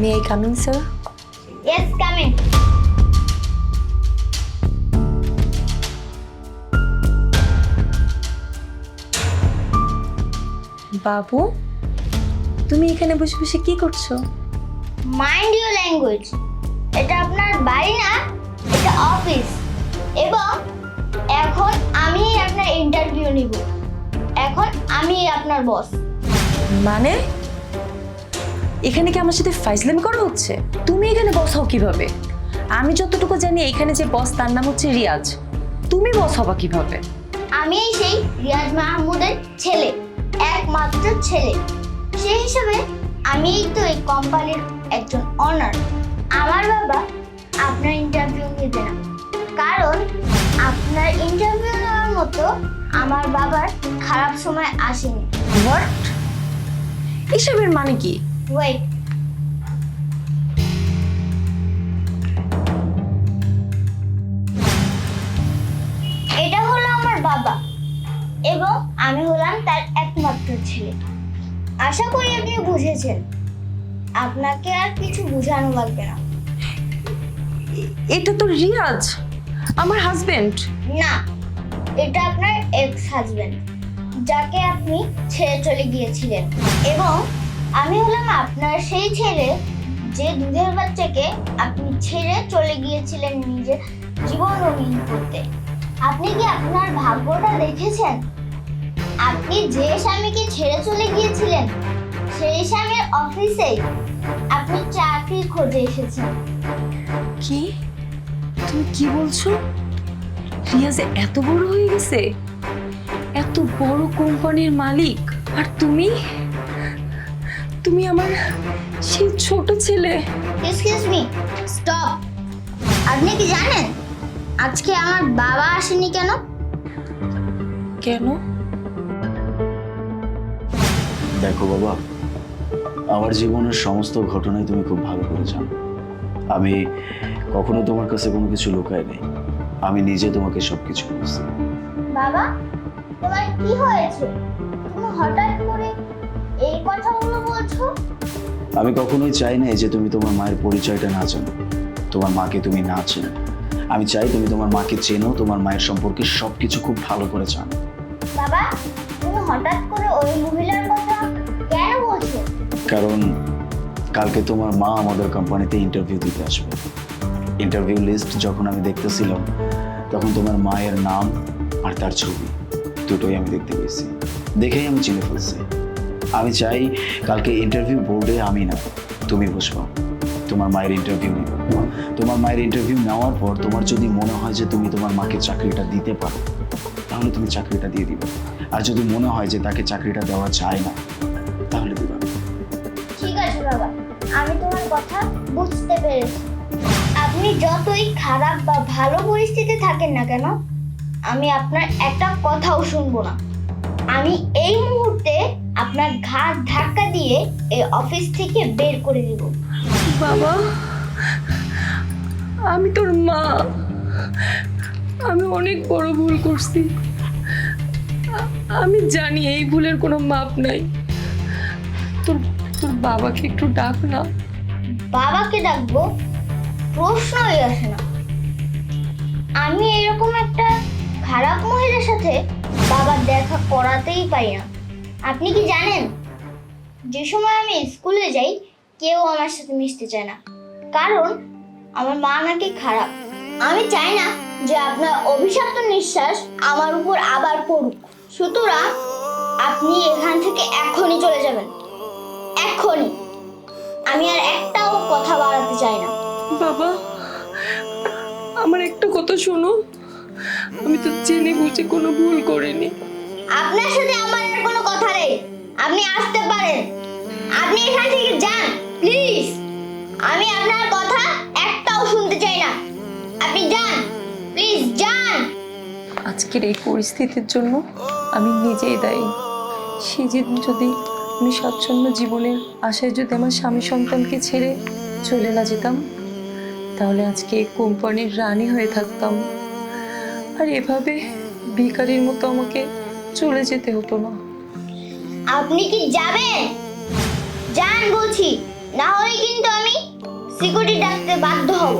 May I coming sir Yes, come in. বাবু তুমি এখানে বসে বসে কি করছ? মাইন্ড ইউর ল্যাঙ্গুয়েজ এটা আপনার বাড়ি না এটা অফিস এবং এখন আমি আপনার ইন্টারভিউ নিব। এখন আমি আপনার বস মানে? এখানে কি আমার সাথে ফাইজলামি করা হচ্ছে? তুমি এখানে বস হও কীভাবে? আমি যতটুকু জানি এখানে যে বস তার নাম হচ্ছে রিয়াজ। তুমি বস হবা কীভাবে? আমি সেই রিয়াজ মাহমুদের ছেলে একমাত্র ছেলে। সেই হিসাবে আমি তো এই কোম্পানির একজন অনার আমার বাবা আপনার ইন্টারভিউ নিবে না। কারণ আপনার ইন্টারভিউ নেওয়ার মতো আমার বাবার খারাপ সময় আসেনি। হোয়াট এসবের মানে কি? ওয়েট এটা হলো আমার বাবা এবং আমি হলাম তার একমাত্র ছেলে। আশা করি আপনি বুঝেছেন। আপনাকে আর কিছু বোঝানো লাগবে না। এটা তো রিয়াজ আমার হাজবেন্ড না এটা আপনার এক্স হাজবেন্ড যাকে আপনি ছেড়ে চলে গিয়েছিলেন। এবং আমি হলাম আপনার সেই ছেলে যে দুধের বাচ্চাকে আপনি ছেড়ে চলে গিয়েছিলেন নিজের জীবন রঙিন করতে। আপনি কি আপনার ভাগ্যটা দেখেছেন? আপনি যে স্বামীকে ছেড়ে চলে গিয়েছিলেন, সেই স্বামীর অফিসে আপনি চাকরি খোঁজে এসেছেন কি? তুমি কি বলছো? রিয়াজ এত বড় হয়ে গেছে? এত বড় কোম্পানির মালিক। আর তুমি? তুমি আমার সেই ছোট ছেলে। এক্সকিউজ মি স্টপ আপনি কি জানেন? আজকে আমার বাবা আসেনি কেন? কেন? দেখো বাবা আমার জীবনের সমস্ত ঘটনাই তুমি খুব ভালো করে জানো। আমি কখনো তোমার কাছে কোনো কিছু লুকাই নেই। আমি নিজে তোমাকে সব কিছু বলছি বাবা তোমার কি হয়েছে? তুমি হঠাৎ করে এই কথাগুলো বলছো? আমি কখনোই চাই না যে তুমি তোমার মায়ের পরিচয়টা না জানো। তোমার মাকে তুমি না চেনো। আমি চাই তুমি তোমার মাকে চেনো তোমার মায়ের সম্পর্কে সব কিছু খুব ভালো করে জানো। বাবা তুমি হঠাৎ করে ওই মহিলার কথা কেন বলছো? কারণ কালকে তোমার মা আমাদের কোম্পানিতে ইন্টারভিউ দিতে আসবে। ইন্টারভিউ লিস্ট যখন আমি দেখতেছিলাম তখন তোমার মায়ের নাম আর তার ছবি দুটোই আমি দেখতে পেয়েছি। দেখেই আমি চিনে ফেলছি। আমি চাই কালকে ইন্টারভিউ বোর্ডে আমি না তুমি বসবা। তোমার মায়ের ইন্টারভিউ নিবে। তোমার মায়ের ইন্টারভিউ নেওয়ার পর তোমার যদি মনে হয় যে তুমি তোমার মাকে চাকরিটা দিতে পারো, তাহলে তুমি চাকরিটা দিয়ে দিবে। আর যদি মনে হয় যে তাকে চাকরিটা দেওয়া যায় না, তাহলে দিবা। ঠিক আছে বাবা, আমি তোমার কথা বুঝতে পেরেছি। আপনি যতই খারাপ বা ভালো পরিস্থিতি থাকেন না কেন, আমি আপনার একটা কথাও শুনব না। আমি এই মুহূর্তে আপনার ঘাট ধাক্কা দিয়ে এই অফিস থেকে বের করে দিব বাবা আমি তোর মা। আমি অনেক বড় ভুল করছি। আমি জানি এই ভুলের কোনো মাপ নাই। তোর তোর বাবাকে একটু ডাক না। বাবাকে ডাকবো প্রশ্নই আসে না। আমি এরকম একটা খারাপ মহিলার সাথে বাবার দেখা করাতেই পারি না। আপনি কি জানেন? যে সময় আমি স্কুলে যাই, কেউ আমার সাথে মিশতে চায় না। কারণ, আমার মা নাকি খারাপ। আমি চাই না যে আপনার অভিশপ্ত নিঃশ্বাস আমার উপর আবার পড়ুক। সুতরাং, আপনি এখান থেকে এখনই চলে যাবেন। এখনই। আমি আর একটাও কথা বাড়াতে চাই না। বাবা, আমার একটা কথা শোনো। আমি তো জেনে বুঝে কোনো ভুল করিনি। আপনার সাথে আমার আর কোনো কথা নেই। আপনি আসতে পারেন। আপনি এখান থেকে যান প্লিজ। আমি আপনার কথা একটাও শুনতে চাই না। আপনি যান প্লিজ যান। আজকের এই পরিস্থিতির জন্য আমি নিজেই দায়ী। সেদিন যদি আমি স্বচ্ছন্দ জীবনের আশায় যদি আমার স্বামী সন্তানকে ছেড়ে চলে না যেতাম তাহলে আজকে এই কোম্পানির রানী হয়ে থাকতাম। আর এভাবে ভিকারির মতো আমাকে চলে যেতে হতো না। আপনি কি যাবেন? যান বলছি। না হলে কিন্তু আমি সিকিউরিটি ডাকতে বাধ্য হব।